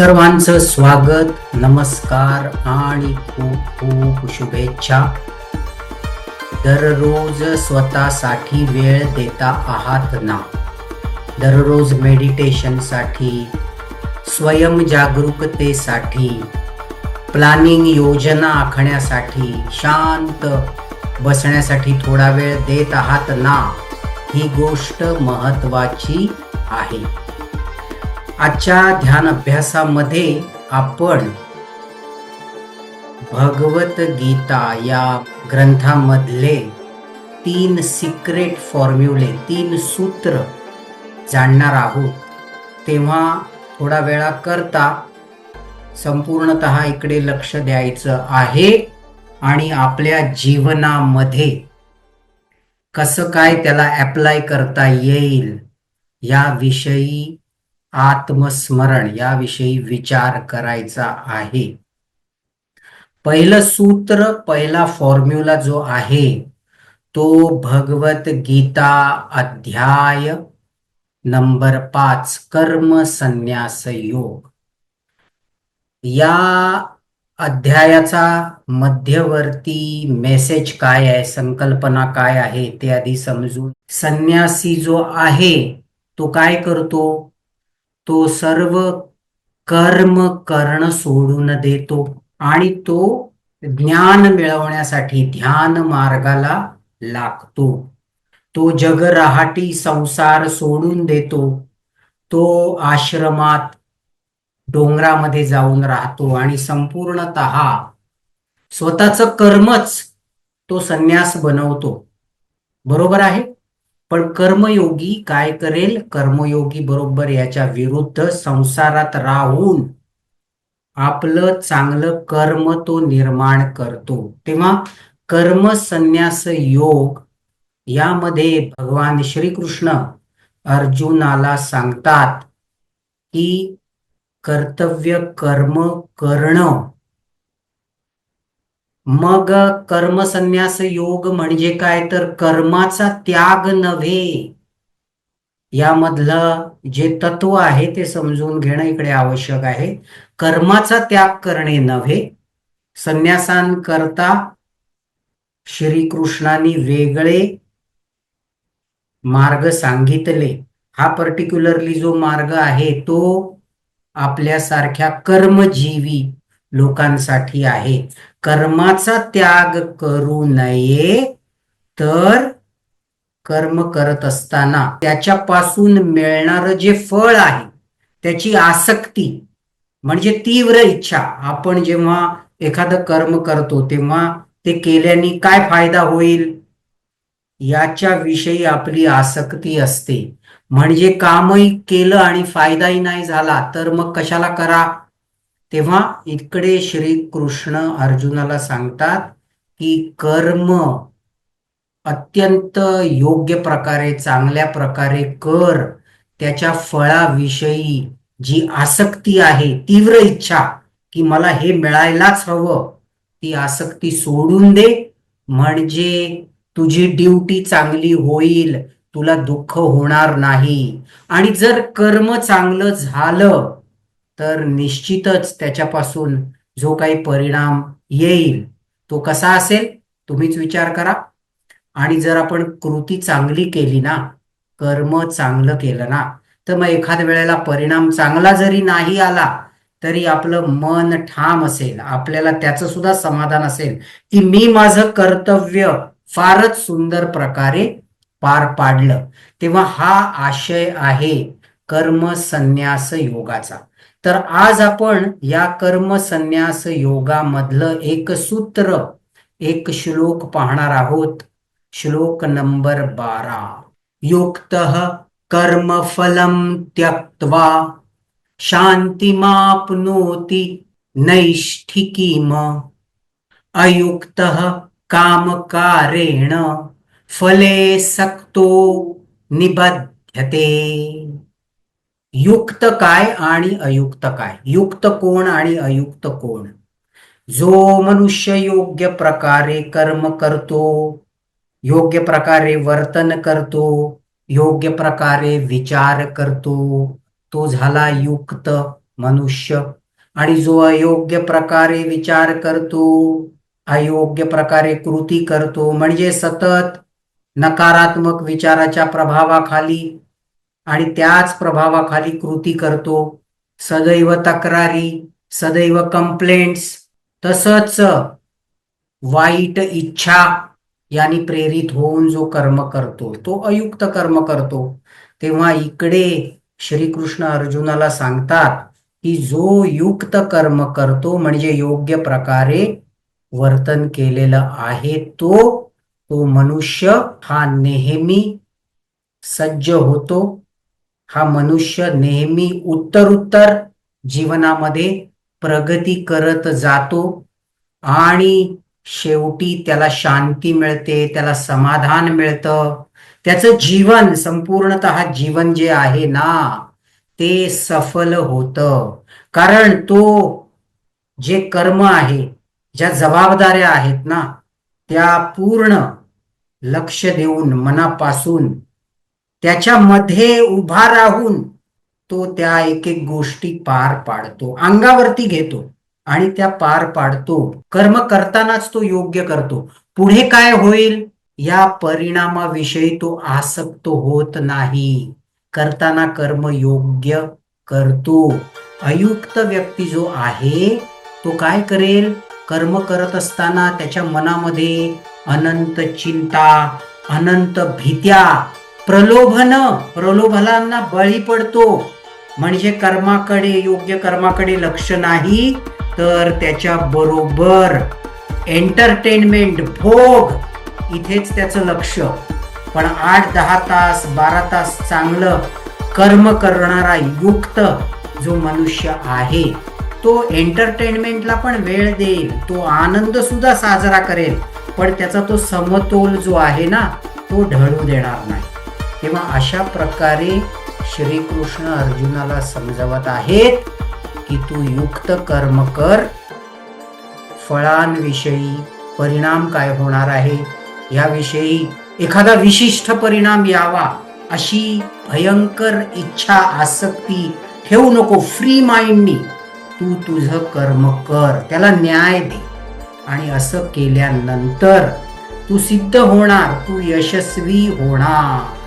सर्वांचं स्वागत नमस्कार आणि खूप खूप शुभेच्छा. दररोज स्वतःसाठी वेळ देता आहात ना? दररोज मेडिटेशनसाठी स्वयंजागरूकतेसाठी प्लॅनिंग योजना आखण्यासाठी शांत बसण्यासाठी थोडा वेळ देत आहात ना? ही गोष्ट महत्वाची आहे. आजच्या ध्यान अभ्यासामध्ये आपण भगवद्गीता या ग्रंथामधले तीन सिक्रेट फॉर्म्युले तीन सूत्र जाणणार आहोत. तेव्हा थोडा वेळा करता संपूर्णत इकडे लक्ष द्यायचं आहे आणि आपल्या जीवनामध्ये कसं काय त्याला ॲप्लाय करता येईल याविषयी आत्मस्मरण याविषयी विचार करायचा आहे. पहिलं सूत्र पहिला फॉर्म्युला जो आहे तो भगवत गीता अध्याय नंबर पाच कर्म संन्यास योग. या अध्यायाचा मध्यवर्ती मेसेज काय आहे संकल्पना काय आहे ते आधी समजून. संन्यासी जो आहे तो काय करतो? तो सर्व कर्म कर्ण सोडून देतो आणि तो ज्ञान मिळवण्यासाठी ध्यान मार्गाला लागतो. तो जगराहाटी संसार सोडून देतो. तो आश्रमात डोंगरामध्ये जाऊन राहतो आणि संपूर्णत स्वतःच कर्मच तो संन्यास बनवतो. बरोबर आहे? पण कर्मयोगी काय करेल? कर्मयोगी बरोबर याच्या विरुद्ध संसारात राहून आपलं चांगलं कर्म तो निर्माण करतो. तेव्हा कर्म संन्यास योग यामध्ये भगवान श्रीकृष्ण अर्जुनाला सांगतात की कर्तव्य कर्म करणं मग कर्मसन्यास योग म्हणजे काय? तर कर्माचा त्याग नव्हे. यामधलं जे तत्व आहे ते समजून घेणं इकडे आवश्यक आहे. कर्माचा त्याग करणे नव्हे. संन्यासांकरता श्रीकृष्णाने वेगळे मार्ग सांगितले. हा पर्टिक्युलरली जो मार्ग आहे तो आपल्यासारख्या कर्मजीवी लोकांसाठी आहे. कर्माचा त्याग करू नये तर कर्म करत असताना त्याच्यापासून मिळणार जे फळ आहे त्याची आसक्ती म्हणजे तीव्र इच्छा. आपण जेव्हा एखादं कर्म करतो तेव्हा ते केल्याने काय फायदा होईल? याच्या विषयी आपली आसक्ती असते. म्हणजे कामही केलं आणि फायदाही नाही झाला तर मग कशाला करा? तेव्हा इकडे श्री कृष्ण अर्जुनाला सांगतात की कर्म अत्यंत योग्य प्रकारे चांगल्या प्रकारे कर. त्याच्या फळाविषयी जी आसक्ती आहे तीव्र इच्छा की मला हे मिळायलाच हवं ती आसक्ती सोडून दे. म्हणजे तुझी ड्युटी चांगली होईल तुला दुःख होणार नाही. आणि जर कर्म चांगलं झालं तर निश्चितच त्याच्यापासून जो काही परिणाम येईल तो कसा असेल तुम्हीच विचार करा. आणि जर आपण कृती चांगली केली ना कर्म चांगलं केलं ना तर मग एखाद्या वेळेला परिणाम चांगला जरी नाही आला तरी आपलं मन ठाम असेल आपल्याला त्याचं सुद्धा समाधान असेल की मी माझं कर्तव्य फारच सुंदर प्रकारे पार पाडलं. तेव्हा हा आशय आहे कर्म संन्यास योगाचा. तर आज आपण या कर्म संन्यास योगामधलं एक सूत्र एक श्लोक पाहणार आहोत. श्लोक नंबर बारा. युक्त कर्मफलम त्यक्त्वा शांतिमापनोती नैष्ठिकीम। अयुक्त कामकारेण फले सक्तो निबध्यते। युक्त काय आणि अयुक्त काय? युक्त कोण आणि अयुक्त कोण? जो मनुष्य योग्य प्रकारे कर्म करतो योग्य प्रकारे वर्तन करतो योग्य प्रकारे विचार करतो तो झाला युक्त मनुष्य. आणि जो अयोग्य प्रकारे विचार करतो अयोग्य प्रकारे कृती करतो म्हणजे सतत नकारात्मक विचाराच्या प्रभावाखाली आणि त्याच प्रभावाखाली कृती करतो. सदैव तक्रारी सदैव कंप्लेंट्स तसंच वाईट इच्छा यांनी प्रेरित होऊन जो कर्म करतो तो अयुक्त कर्म करतो. तेव्हा इकडे श्रीकृष्ण अर्जुनाला सांगतात की जो युक्त कर्म करतो म्हणजे योग्य प्रकारे वर्तन केलेलं आहे तो तो मनुष्य हा नेहमी सज्ज होतो. हा मनुष्य नेहमी उत्तरोत्तर जीवनामध्ये प्रगती करत जातो आणि शेवटी त्याला शांती मिळते त्याला समाधान मिळतं. त्याचं जीवन संपूर्णत जीवन जे आहे ना ते सफल होतं. कारण तो जे कर्म आहे ज्या जबाबदाऱ्या आहेत ना त्या पूर्ण लक्ष देऊन मनापासून त्याच्यामध्ये उभा राहून तो त्या एक एक गोष्टी पार पाडतो. अंगावरती घेतो आणि त्या पार पाडतो. कर्म करतानाच तो योग्य करतो. पुढे काय होईल? या परिणामाविषयी तो आसक्त होत नाही. करताना कर्म योग्य करतो. अयुक्त व्यक्ती जो आहे तो काय करेल? कर्म करत असताना त्याच्या मनामध्ये अनंत चिंता अनंत भीत्या प्रलोभन प्रलोभनांना बळी पडतो. म्हणजे कर्माकडे योग्य कर्माकडे लक्ष नाही तर त्याच्या बरोबर एंटरटेनमेंट भोग इथेच त्याचं लक्ष. पण आठ दहा तास बारा तास चांगलं कर्म करणारा युक्त जो मनुष्य आहे तो एंटरटेनमेंटला पण वेळ देईल तो आनंद सुद्धा साजरा करेल. पण त्याचा तो समतोल जो आहे ना तो ढळू देणार नाही. तेव्हा अशा प्रकारे श्रीकृष्ण अर्जुनाला समजवत आहेत की तू युक्त कर्म कर. फळांविषयी परिणाम काय होणार आहे? याविषयी एखादा विशिष्ट परिणाम यावा अशी भयंकर इच्छा आसक्ती ठेवू नको. फ्री माइंडनी तू तुझं कर्म कर. त्याला न्याय दे. आणि असं केल्यानंतर तू सिद्ध होणार. तू यशस्वी होणार.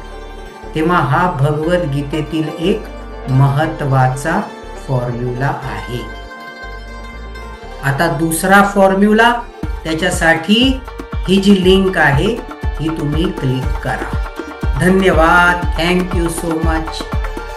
तेव्हा हा भगवद्गीतेतील एक महत्त्वाचा फॉर्म्युला आहे. आता दुसरा फॉर्म्युला त्याच्यासाठी ही जी लिंक आहे ही तुम्ही क्लिक करा. धन्यवाद. Thank you so much